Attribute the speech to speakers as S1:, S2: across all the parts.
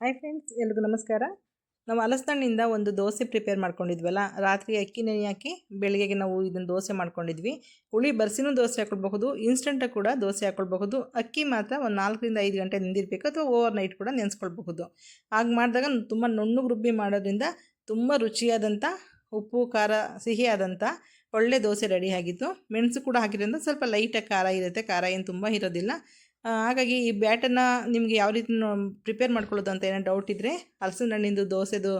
S1: Hi friends ಎಲ್ರಿಗೂ ನಮಸ್ಕಾರ. ನಾವು ಹಲಸಣ್ಣಿಂದ ಒಂದು ದೋಸೆ ಪ್ರಿಪೇರ್ ಮಾಡ್ಕೊಂಡಿದ್ವಲ್ಲ, ರಾತ್ರಿ ಅಕ್ಕಿ ನೆನೆ ಹಾಕಿ ಬೆಳಗ್ಗೆಗೆ ನಾವು ಇದನ್ನು ದೋಸೆ ಮಾಡ್ಕೊಂಡಿದ್ವಿ. ಹುಳಿ ಬರ್ಸಿನೂ ದೋಸೆ ಹಾಕೊಳ್ಬಹುದು ಇನ್ಸ್ಟಂಟಾಗಿ ಕೂಡ ದೋಸೆ ಹಾಕೊಳ್ಬಹುದು. ಅಕ್ಕಿ ಮಾತ್ರ ಒಂದು ನಾಲ್ಕರಿಂದ ಐದು ಗಂಟೆ ನೆಂದಿರಬೇಕು ಅಥವಾ ಓವರ್ ನೈಟ್ ಕೂಡ ನೆನೆಸ್ಕೊಳ್ಬಹುದು. ಹಾಗೆ ಮಾಡಿದಾಗ ತುಂಬ ನುಣ್ಣಗೆ ರುಬ್ಬಿ ಮಾಡೋದ್ರಿಂದ ತುಂಬ ರುಚಿಯಾದಂಥ ಉಪ್ಪು, ಖಾರ ಸಿಹಿಯಾದಂಥ ಒಳ್ಳೆ ದೋಸೆ ರೆಡಿ ಆಗಿತ್ತು. ಮೆಣಸು ಕೂಡ ಹಾಕಿರೋದ್ರಿಂದ ಸ್ವಲ್ಪ ಲೈಟಾಗಿ ಖಾರ ಇರುತ್ತೆ, ಖಾರ ಏನು ತುಂಬ ಇರೋದಿಲ್ಲ. ಹಾಗಾಗಿ ಈ ಬ್ಯಾಟನ್ನು ನಿಮಗೆ ಯಾವ ರೀತಿ ಪ್ರಿಪೇರ್ ಮಾಡ್ಕೊಳ್ಳೋದು ಅಂತ ಏನೋ ಡೌಟ್ ಇದ್ದರೆ ಹಲಸಿನ ಹಣ್ಣಿಂದು ದೋಸೆದು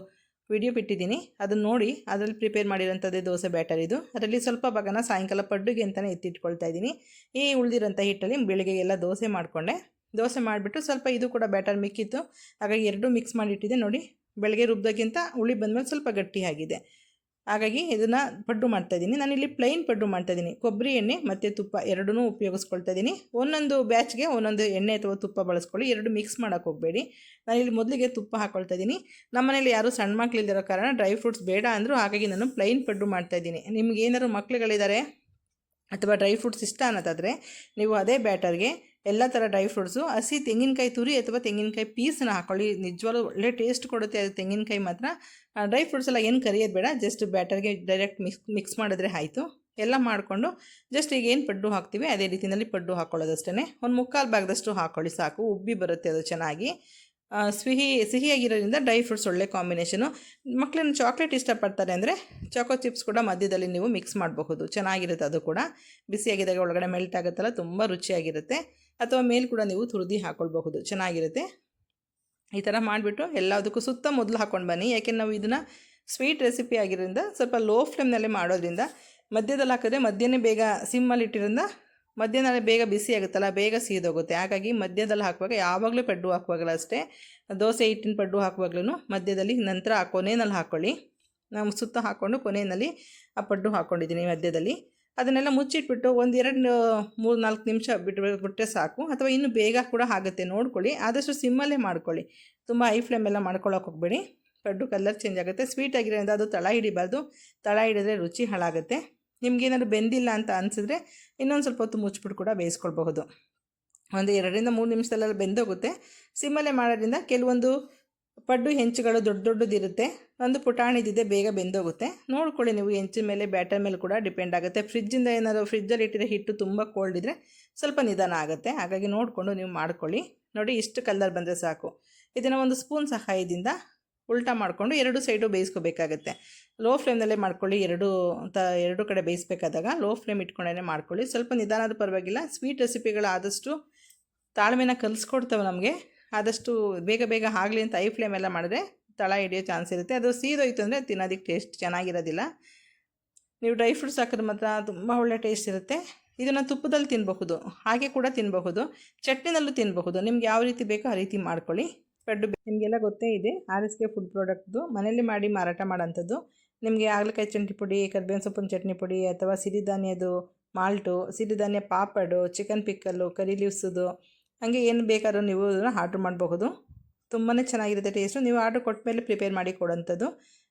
S1: ವಿಡಿಯೋ ಬಿಟ್ಟಿದ್ದೀನಿ. ಅದನ್ನು ನೋಡಿ ಅದರಲ್ಲಿ ಪ್ರಿಪೇರ್ ಮಾಡಿರೋಂಥದ್ದೇ ದೋಸೆ ಬ್ಯಾಟರ್ ಇದು. ಅದರಲ್ಲಿ ಸ್ವಲ್ಪ ಭಾಗನ ಸಾಯಂಕಾಲ ಪಡ್ಡುಗೆ ಅಂತಲೇ ಎತ್ತಿಟ್ಕೊಳ್ತಾ ಇದ್ದೀನಿ. ಈ ಉಳಿದಿರೋಂಥ ಹಿಟ್ಟಲ್ಲಿ ಬೆಳಿಗ್ಗೆ ಎಲ್ಲ ದೋಸೆ ಮಾಡಿಕೊಂಡೆ. ದೋಸೆ ಮಾಡಿಬಿಟ್ಟು ಸ್ವಲ್ಪ ಇದು ಕೂಡ ಬ್ಯಾಟರ್ ಮಿಕ್ಕಿತ್ತು. ಹಾಗಾಗಿ ಎರಡೂ ಮಿಕ್ಸ್ ಮಾಡಿಟ್ಟಿದ್ದೆ ನೋಡಿ. ಬೆಳಗ್ಗೆ ರುಬ್ಬೋಕ್ಕಿಂತ ಹುಳಿ ಬಂದಮೇಲೆ ಸ್ವಲ್ಪ ಗಟ್ಟಿಯಾಗಿದೆ ಹಾಗಾಗಿ ಇದನ್ನು ಪಡ್ಡು ಮಾಡ್ತಾಯಿದ್ದೀನಿ ನಾನಿಲ್ಲಿ ಪ್ಲೈನ್ ಪಡ್ಡು ಮಾಡ್ತಾ ಇದ್ದೀನಿ. ಕೊಬ್ಬರಿ ಎಣ್ಣೆ ಮತ್ತು ತುಪ್ಪ ಎರಡನ್ನೂ ಉಪಯೋಗಿಸ್ಕೊಳ್ತಾ ಇದ್ದೀನಿ. ಒಂದೊಂದು ಬ್ಯಾಚ್ಗೆ ಒಂದೊಂದು ಎಣ್ಣೆ ಅಥವಾ ತುಪ್ಪ ಬಳಸ್ಕೊಳ್ಳಿ. ಎರಡು ಮಿಕ್ಸ್ ಮಾಡೋಕ್ಕೆ ಹೋಗಬೇಡಿ. ನಾನಿಲ್ಲಿ ಮೊದಲಿಗೆ ತುಪ್ಪ ಹಾಕ್ಕೊಳ್ತಾ ಇದ್ದೀನಿ. ನಮ್ಮನೇಲಿ ಯಾರೂ ಸಣ್ಣ ಮಕ್ಕಳಿಲ್ದಿರೋ ಕಾರಣ ಡ್ರೈ ಫ್ರೂಟ್ಸ್ ಬೇಡ ಅಂದರೂ ಹಾಗಾಗಿ ನಾನು ಪ್ಲೈನ್ ಪಡ್ಡು ಮಾಡ್ತಾಯಿದ್ದೀನಿ ನಿಮ್ಗೆ ಏನಾದ್ರು ಮಕ್ಳುಗಳಿದ್ದಾರೆ ಅಥವಾ ಡ್ರೈ ಫ್ರೂಟ್ಸ್ ಇಷ್ಟ ಅನ್ನೋದಾದರೆ ನೀವು ಅದೇ ಬ್ಯಾಟರ್ಗೆ ಎಲ್ಲ ಥರ ಡ್ರೈ ಫ್ರೂಟ್ಸು, ಹಸಿ ತೆಂಗಿನಕಾಯಿ ತುರಿ ಅಥವಾ ತೆಂಗಿನಕಾಯಿ ಪೀಸನ್ನ ಹಾಕೊಳ್ಳಿ. ನಿಜವಾಗ್ಲೂ ಒಳ್ಳೆ ಟೇಸ್ಟ್ ಕೊಡುತ್ತೆ ಅದು ತೆಂಗಿನಕಾಯಿ ಮಾತ್ರ. ಡ್ರೈ ಫ್ರೂಟ್ಸ್ ಎಲ್ಲ ಏನು ಕರಿಯೋದು ಬೇಡ, ಜಸ್ಟ್ ಬ್ಯಾಟರ್ಗೆ ಡೈರೆಕ್ಟ್ ಮಿಕ್ಸ್ ಮಿಕ್ಸ್ ಮಾಡಿದ್ರೆ ಆಯಿತು. ಎಲ್ಲ ಮಾಡಿಕೊಂಡು ಜಸ್ಟ್ ಈಗ ಏನು ಪಡ್ಡು ಹಾಕ್ತೀವಿ, ಅದೇ ರೀತಿಯಲ್ಲಿ ಪಡ್ಡು ಹಾಕ್ಕೊಳ್ಳೋದಷ್ಟೇ ಒಂದು ಮುಕ್ಕಾಲು ಭಾಗದಷ್ಟು ಹಾಕ್ಕೊಳ್ಳಿ ಸಾಕು, ಉಬ್ಬಿ ಬರುತ್ತೆ ಅದು ಚೆನ್ನಾಗಿ. ಸಿಹಿ, ಸಿಹಿಯಾಗಿರೋದ್ರಿಂದ ಡ್ರೈ ಫ್ರೂಟ್ಸ್ ಒಳ್ಳೆ ಕಾಂಬಿನೇಷನು ಮಕ್ಕಳನ್ನು ಚಾಕ್ಲೇಟ್ ಇಷ್ಟಪಡ್ತಾರೆ ಅಂದರೆ ಚಾಕೋ ಚಿಪ್ಸ್ ಕೂಡ ಮಧ್ಯದಲ್ಲಿ ನೀವು ಮಿಕ್ಸ್ ಮಾಡಬಹುದು. ಚೆನ್ನಾಗಿರುತ್ತೆ ಅದು ಕೂಡ. ಬಿಸಿಯಾಗಿದ್ದಾಗ ಒಳಗಡೆ ಮೆಲ್ಟ್ ಆಗುತ್ತಲ್ಲ, ತುಂಬ ರುಚಿಯಾಗಿರುತ್ತೆ. ಅಥವಾ ಮೇಲೆ ಕೂಡ ನೀವು ತುರಿದಿ ಹಾಕ್ಕೊಳ್ಬಹುದು ಚೆನ್ನಾಗಿರುತ್ತೆ. ಈ ಥರ ಮಾಡಿಬಿಟ್ಟು ಎಲ್ಲದಕ್ಕೂ ಸುತ್ತ ಮೊದಲು ಹಾಕ್ಕೊಂಡು ಬನ್ನಿ. ಯಾಕೆಂದ್ರೆ ನಾವು ಇದನ್ನು ಸ್ವೀಟ್ ರೆಸಿಪಿ ಆಗಿರೋದ್ರಿಂದ ಸ್ವಲ್ಪ ಲೋ ಫ್ಲೇಮ್ನಲ್ಲೇ ಮಾಡೋದ್ರಿಂದ ಮಧ್ಯದಲ್ಲಿ ಹಾಕಿದ್ರೆ ಮಧ್ಯನೇ ಬೇಗ ಸಿಮ್ಮಲ್ಲಿ ಇಟ್ಟಿರೋದ್ರಿಂದ ಮಧ್ಯದಲ್ಲಿ ಬೇಗ ಬಿಸಿ ಆಗುತ್ತಲ್ಲ, ಬೇಗ ಸೀದೋಗುತ್ತೆ. ಹಾಗಾಗಿ ಮಧ್ಯದಲ್ಲಿ ಹಾಕುವಾಗ ಯಾವಾಗಲೂ ಪಡ್ಡು ಹಾಕುವಾಗಲೂ ಅಷ್ಟೇ ದೋಸೆ ಹಿಟ್ಟಿನ ಪಡ್ಡು ಹಾಕುವಾಗ್ಲೂ ಮಧ್ಯದಲ್ಲಿ ನಂತರ ಆ ಕೊನೆಯಲ್ಲಿ ಹಾಕ್ಕೊಳ್ಳಿ ನಾವು ಸುತ್ತ ಹಾಕ್ಕೊಂಡು ಕೊನೆಯಲ್ಲಿ ಆ ಪಡ್ಡು ಹಾಕ್ಕೊಂಡಿದ್ದೀನಿ ಮಧ್ಯದಲ್ಲಿ. ಅದನ್ನೆಲ್ಲ ಮುಚ್ಚಿಟ್ಬಿಟ್ಟು ಒಂದು ಎರಡು ಮೂರು, ನಾಲ್ಕು ನಿಮಿಷ ಬಿಟ್ಟು ಬಿಟ್ಟರೆ ಸಾಕು. ಅಥವಾ ಇನ್ನೂ ಬೇಗ ಕೂಡ ಆಗುತ್ತೆ, ನೋಡ್ಕೊಳ್ಳಿ. ಆದಷ್ಟು ಸಿಮ್ಮಲ್ಲೇ ಮಾಡ್ಕೊಳ್ಳಿ. ತುಂಬ ಹೈ ಫ್ಲೇಮೆಲ್ಲ ಮಾಡ್ಕೊಳ್ಳೋಕೆ ಹೋಗಬೇಡಿ. ಪಡ್ಡು ಕಲರ್ ಚೇಂಜ್ ಆಗುತ್ತೆ. ಸ್ವೀಟ್ ಆಗಿರೋದ್ರಿಂದ ಅದು ತಳ ಹಿಡಿಬಾರ್ದು. ತಳ ಹಿಡಿದ್ರೆ ರುಚಿ ಹಾಳಾಗುತ್ತೆ. ನಿಮ್ಗೇನಾದ್ರು ಬೆಂದಿಲ್ಲ ಅಂತ ಅನಿಸಿದ್ರೆ ಇನ್ನೊಂದು ಸ್ವಲ್ಪ ಹೊತ್ತು ಮುಚ್ಚಿಬಿಟ್ಟು ಕೂಡ ಬೇಯಿಸ್ಕೊಳ್ಬಹುದು. ಒಂದು ಎರಡರಿಂದ ಮೂರು ನಿಮಿಷದಲ್ಲೆಲ್ಲ ಬೆಂದೋಗುತ್ತೆ. ಸಿಮ್ಮಲ್ಲೇ ಮಾಡೋದ್ರಿಂದ ಕೆಲವೊಂದು ಪಡ್ಡು ಹೆಂಚುಗಳು ದೊಡ್ಡ ದೊಡ್ಡದಿರುತ್ತೆ. ಒಂದು ಪುಟಾಣಿದಿದೆ, ಬೇಗ ಬೆಂದೋಗುತ್ತೆ. ನೋಡ್ಕೊಳ್ಳಿ ನೀವು ಹೆಂಚಿನ ಮೇಲೆ, ಬ್ಯಾಟರ್ ಮೇಲೆ ಕೂಡ ಡಿಪೆಂಡ್ ಆಗುತ್ತೆ. ಫ್ರಿಜ್ಜಿಂದ ಏನಾದರೂ ಫ್ರಿಜ್ಜಲ್ಲಿ ಇಟ್ಟಿರೋ ಹಿಟ್ಟು ತುಂಬ ಕೋಲ್ಡ್ ಇದ್ದರೆ ಸ್ವಲ್ಪ ನಿಧಾನ ಆಗುತ್ತೆ. ಹಾಗಾಗಿ ನೋಡಿಕೊಂಡು ನೀವು ಮಾಡ್ಕೊಳ್ಳಿ. ನೋಡಿ ಇಷ್ಟು ಕಲ್ಲರ್ ಬಂದರೆ ಸಾಕು. ಇದನ್ನು ಒಂದು ಸ್ಪೂನ್ ಸಹಾಯದಿಂದ ಉಲ್ಟಾ ಮಾಡಿಕೊಂಡು ಎರಡು ಸೈಡು ಬೇಯಿಸ್ಕೋಬೇಕಾಗತ್ತೆ. ಲೋ ಫ್ಲೇಮ್ನಲ್ಲೇ ಮಾಡ್ಕೊಳ್ಳಿ, ಎರಡು ತ ಎರಡು ಕಡೆ ಬೇಯಿಸ್ಬೇಕಾದಾಗ ಲೋ ಫ್ಲೇಮ್ ಇಟ್ಕೊಂಡೇ ಮಾಡ್ಕೊಳ್ಳಿ. ಸ್ವಲ್ಪ ನಿಧಾನ ಆದ್ರೂ ಪರವಾಗಿಲ್ಲ, ಸ್ವೀಟ್ ರೆಸಿಪಿಗಳು ಆದಷ್ಟು ತಾಳ್ಮೆನ ಕಲಿಸ್ಕೊಡ್ತವೆ ನಮಗೆ. ಆದಷ್ಟು ಬೇಗ ಬೇಗ ಆಗಲಿ ಅಂತ ಐ ಫ್ಲೇಮ್ ಎಲ್ಲ ಮಾಡಿದ್ರೆ ತಳ ಹಿಡಿಯೋ ಚಾನ್ಸ್ ಇರುತ್ತೆ. ಅದು ಸೀದೋಯ್ತು ಅಂದರೆ ತಿನ್ನೋದಕ್ಕೆ ಟೇಸ್ಟ್ ಚೆನ್ನಾಗಿರೋದಿಲ್ಲ. ನೀವು ಡ್ರೈ ಫ್ರೂಟ್ಸ್ ಹಾಕಿದ್ರೆ ಮಾತ್ರ ತುಂಬ ಒಳ್ಳೆ ಟೇಸ್ಟ್ ಇರುತ್ತೆ. ಇದನ್ನು ತುಪ್ಪದಲ್ಲಿ ತಿನ್ನಬಹುದು ಹಾಗೆ ಕೂಡ ತಿನ್ನಬಹುದು ಚಟ್ನಿನಲ್ಲೂ ತಿನ್ನಬಹುದು ನಿಮ್ಗೆ ಯಾವ ರೀತಿ ಬೇಕೋ ಆ ರೀತಿ ಮಾಡ್ಕೊಳ್ಳಿ. ಪಡ್ಡು ನಿಮಗೆಲ್ಲ ಗೊತ್ತೇ ಇದೆ. ಆರ್ ಎಸ್ ಕೆ ಫುಡ್ ಪ್ರಾಡಕ್ಟ್ದು. ಮನೇಲಿ ಮಾಡಿ ಮಾರಾಟ ಮಾಡೋಂಥದ್ದು. ನಿಮಗೆ ಹಾಗಲಕಾಯಿ ಚಟ್ನಿ ಪುಡಿ, ಕರ್ಬೇವಿನ ಸೊಪ್ಪಿನ ಚಟ್ನಿ ಪುಡಿ ಅಥವಾ ಸಿರಿಧಾನ್ಯದು ಮಾಲ್ಟು ಸಿರಿಧಾನ್ಯ ಪಾಪಡು, ಚಿಕನ್ ಪಿಕ್ಕಲ್ಲು, ಕರಿ ಲೀವ್ಸದು ಹಾಗೆ ಏನು ಬೇಕಾದ್ರೂ ನೀವು ಅದನ್ನು ಆರ್ಡ್ರ್ ಮಾಡಬಹುದು. ತುಂಬಾ ಚೆನ್ನಾಗಿರುತ್ತೆ ಟೇಸ್ಟು. ನೀವು ಆರ್ಡ್ರ್ ಕೊಟ್ಟ ಮೇಲೆ ಪ್ರಿಪೇರ್ ಮಾಡಿ ಕೊಡೋಂಥದ್ದು.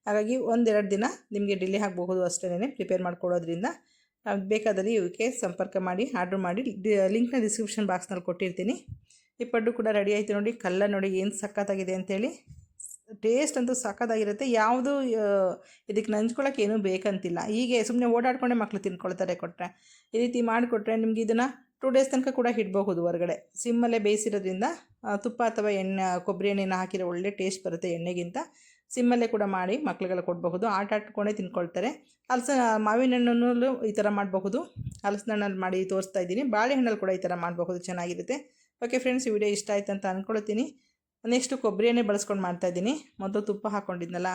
S1: ಹಾಗಾಗಿ ಒಂದೆರಡು ದಿನ ನಿಮಗೆ ಡಿಲೇ ಆಗಬಹುದು ಅಷ್ಟೇ ಪ್ರಿಪೇರ್ ಮಾಡಿಕೊಡೋದ್ರಿಂದ. ಬೇಕಾದಲ್ಲಿ ಇವಕ್ಕೆ ಸಂಪರ್ಕ ಮಾಡಿ, ಆರ್ಡ್ರ್ ಮಾಡಿ ಲಿಂಕ್ನ ಡಿಸ್ಕ್ರಿಪ್ಷನ್ ಬಾಕ್ಸ್ನಲ್ಲಿ ಕೊಟ್ಟಿರ್ತೀನಿ. ಈ ಪಡ್ಡು ಕೂಡ ರೆಡಿ ಆಯಿತು ನೋಡಿ. ಕಲ್ಲ ನೋಡಿ ಏನು ಸಕ್ಕತ್ತಾಗಿದೆ ಅಂತೇಳಿ. ಟೇಸ್ಟ್ ಅಂತೂ ಸಕ್ಕತ್ತಾಗಿರುತ್ತೆ ಯಾವುದು ಇದಕ್ಕೆ ನಂಚ್ಕೊಳ್ಳೋಕೆ ಏನೂ ಬೇಕಂತಿಲ್ಲ. ಹೀಗೆ ಸುಮ್ಮನೆ ಓಡಾಡ್ಕೊಂಡೆ ಮಕ್ಕಳು ತಿನ್ಕೊಳ್ತಾರೆ ಕೊಟ್ಟರೆ ಈ ರೀತಿ ಮಾಡಿಕೊಟ್ರೆ ನಿಮ್ಗೆ ಇದನ್ನು ಟೂ ಡೇಸ್ ತನಕ ಕೂಡ ಇಡ್ಬಹುದು ಹೊರಗಡೆ. ಸಿಮ್ಮಲ್ಲೇ ಬೇಯಿಸಿರೋದ್ರಿಂದ ತುಪ್ಪ ಅಥವಾ ಎಣ್ಣೆ, ಕೊಬ್ಬರಿ ಎಣ್ಣೆನ ಹಾಕಿರೋ ಒಳ್ಳೆ ಟೇಸ್ಟ್ ಬರುತ್ತೆ ಎಣ್ಣೆಗಿಂತ. ಸಿಮ್ಮಲ್ಲೇ ಕೂಡ ಮಾಡಿ ಮಕ್ಳುಗಳು ಕೊಡಬಹುದು. ಆಟ ಆಡ್ಕೊಂಡೇ ತಿನ್ಕೊಳ್ತಾರೆ. ಹಲಸ ಮಾವಿನ ಹಣ್ಣನ್ನು ಈ ಥರ ಮಾಡಬಹುದು. ಹಲಸಿನ ಹಣ್ಣಲ್ಲಿ ಮಾಡಿ ತೋರಿಸ್ತಾ ಇದ್ದೀನಿ. ಬಾಳೆಹಣ್ಣಲ್ಲಿ ಕೂಡ ಈ ಥರ ಮಾಡಬಹುದು. ಚೆನ್ನಾಗಿರುತ್ತೆ. ಓಕೆ ಫ್ರೆಂಡ್ಸ್ ಈ ವಿಡಿಯೋ ಇಷ್ಟ ಆಯ್ತು ಅಂತ ಅಂದ್ಕೊಳ್ತೀನಿ ನೆಕ್ಸ್ಟು ಕೊಬ್ಬರಿ ಎಣ್ಣೆ ಬಳಸ್ಕೊಂಡು ಮಾಡ್ತಾಯಿದ್ದೀನಿ ಮೊದಲು ತುಪ್ಪ ಹಾಕ್ಕೊಂಡಿದ್ನಲ್ಲ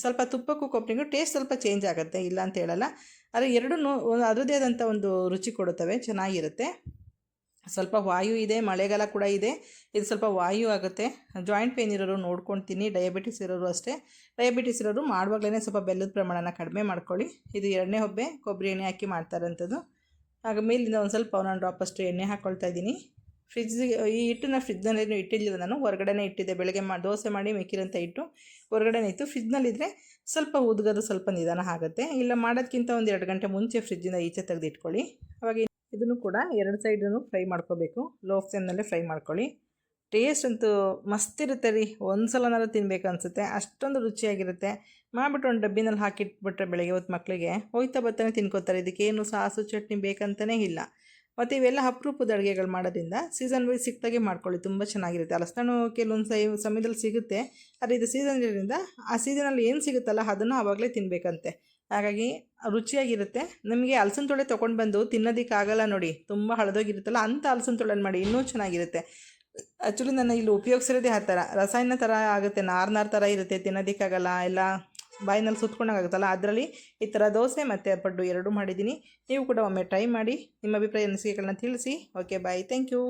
S1: ಸ್ವಲ್ಪ ತುಪ್ಪಕ್ಕೂ ಕೊಬ್ಬರಿಗೂ ಟೇಸ್ಟ್ ಸ್ವಲ್ಪ ಚೇಂಜ್ ಆಗುತ್ತೆ, ಇಲ್ಲ ಅಂತ ಹೇಳಲ್ಲ. ಆದರೆ ಎರಡೂ ಅದರದೇ ಆದಂಥ ಒಂದು ರುಚಿ ಕೊಡುತ್ತವೆ, ಚೆನ್ನಾಗಿರುತ್ತೆ. ಸ್ವಲ್ಪ ವಾಯು ಇದೆ, ಮಳೆಗಾಲ ಕೂಡ ಇದೆ. ಇದು ಸ್ವಲ್ಪ ವಾಯು ಆಗುತ್ತೆ. ಜಾಯಿಂಟ್ ಪೇನ್ ಇರೋರು ನೋಡ್ಕೊಳ್ತೀನಿ ಡಯಾಬಿಟಿಸ್ ಇರೋರು ಅಷ್ಟೇ. ಡಯಾಬಿಟಿಸ್ ಇರೋರು ಮಾಡುವಾಗಲೇ ಸ್ವಲ್ಪ ಬೆಲ್ಲದ ಪ್ರಮಾಣನ ಕಡಿಮೆ ಮಾಡ್ಕೊಳ್ಳಿ. ಇದು ಎರಡನೇ ಹೊಬ್ಬೆ, ಕೊಬ್ಬರಿ ಎಣ್ಣೆ ಹಾಕಿ ಮಾಡ್ತಾರಂಥದ್ದು ಆಗ ಮೇಲಿಂದ ಒಂದು ಸ್ವಲ್ಪ ಒಂದೊಂದು ಡ್ರಾಪಷ್ಟು ಎಣ್ಣೆ ಹಾಕ್ಕೊಳ್ತಾ ಇದ್ದೀನಿ. ಫ್ರಿಜ್ಜಿಗೆ, ಈ ಹಿಟ್ಟನ್ನ ಫ್ರಿಜ್ನಲ್ಲೇನು ಇಟ್ಟಿಲ್ಲ ನಾನು, ಹೊರಗಡೆನೇ ಇಟ್ಟಿದ್ದೆ, ಬೆಳಗ್ಗೆ ಮಾ, ದೋಸೆ ಮಾಡಿ ಮೆಕ್ಕಿರೋಂಥ ಇಟ್ಟು ಹೊರಗಡೆನೇ ಇತ್ತು. ಫ್ರಿಜ್ನಲ್ಲಿದ್ದರೆ ಸ್ವಲ್ಪ ಉದ್ಗೋದು ಸ್ವಲ್ಪ ನಿಧಾನ ಆಗುತ್ತೆ. ಇಲ್ಲ ಮಾಡೋದಕ್ಕಿಂತ ಒಂದು ಎರಡು ಗಂಟೆ ಮುಂಚೆ ಫ್ರಿಜ್ಜಿಂದ ಈಚೆ ತೆಗೆದು ಇಟ್ಕೊಳ್ಳಿ. ಅವಾಗ ಇದನ್ನು ಕೂಡ ಎರಡು ಸೈಡನ್ನು ಫ್ರೈ ಮಾಡ್ಕೋಬೇಕು. ಲೋ ಫ್ಲೇಮ್ನಲ್ಲೇ ಫ್ರೈ ಮಾಡ್ಕೊಳ್ಳಿ. ಟೇಸ್ಟ್ ಅಂತೂ ಮಸ್ತ್ ಇರುತ್ತೆ ರೀ. ಒಂದು ಸಲನಾದ್ರೂ ತಿನ್ಬೇಕು ಅನಿಸುತ್ತೆ. ಅಷ್ಟೊಂದು ರುಚಿಯಾಗಿರುತ್ತೆ. ಮಾಡಿಬಿಟ್ಟು ಒಂದು ಡಬ್ಬಿನಲ್ಲಿ ಹಾಕಿಟ್ಬಿಟ್ರೆ ಬೆಳಗ್ಗೆ ಹೊತ್ತು ಮಕ್ಕಳಿಗೆ ಹೋಯ್ತಾ ಬರ್ತಾನೆ ತಿನ್ಕೋತಾರೆ. ಇದಕ್ಕೇನು ಸಾಸು, ಚಟ್ನಿ ಬೇಕಂತಲೇ ಇಲ್ಲ. ಮತ್ತು ಇವೆಲ್ಲ ಅಪರೂಪದ ಅಡುಗೆಗಳು ಮಾಡೋದ್ರಿಂದ ಸೀಸನ್ ವೈಸ್ ಸಿಕ್ತಾಗೆ ಮಾಡ್ಕೊಳ್ಳಿ, ತುಂಬ ಚೆನ್ನಾಗಿರುತ್ತೆ. ಅಲಸಂದಣ್ಣು ಕೆಲವೊಂದು ಸೈ ಸಮಯದಲ್ಲಿ ಸಿಗುತ್ತೆ. ಆದರೆ ಇದು ಸೀಸನ್ ಇರೋದ್ರಿಂದ ಆ ಸೀಸನಲ್ಲಿ ಏನು ಸಿಗುತ್ತಲ್ಲ ಅದನ್ನು ಆವಾಗಲೇ ತಿನ್ನಬೇಕಂತೆ ಹಾಗಾಗಿ ರುಚಿಯಾಗಿರುತ್ತೆ. ನಮಗೆ ಹಲಸಿನ ತೊಳೆ ತೊಗೊಂಡು ಬಂದು ತಿನ್ನೋದಕ್ಕಾಗಲ್ಲ ನೋಡಿ. ತುಂಬ ಹಳದೋಗಿರುತ್ತಲ್ಲ ಅಂಥ ಹಲಸಿನ ತೊಳೆನ ಮಾಡಿ ಇನ್ನೂ ಚೆನ್ನಾಗಿರುತ್ತೆ. ಆ್ಯಕ್ಚುಲಿ ನಾನು ಇಲ್ಲಿ ಉಪಯೋಗಿಸಿರೋದೇ ಆ ಥರ. ರಸಾಯನ ಥರ ಆಗುತ್ತೆ. ನಾರ್ನಾರ್ ನಾರು ಥರ ಇರುತ್ತೆ ತಿನ್ನೋದಕ್ಕಾಗಲ್ಲ, ಎಲ್ಲ ಬಾಯಿನಲ್ಲಿ ಸುತ್ಕೊಂಡಾಗುತ್ತಲ್ಲ ಅದರಲ್ಲಿ ಈ ಥರ ದೋಸೆ ಮತ್ತು ಪಡ್ಡು ಎರಡೂ ಮಾಡಿದ್ದೀನಿ. ನೀವು ಕೂಡ ಒಮ್ಮೆ ಟ್ರೈ ಮಾಡಿ ನಿಮ್ಮ ಅಭಿಪ್ರಾಯ ಅನಿಸಿಕೆಗಳನ್ನ ತಿಳಿಸಿ. Okay bye thank you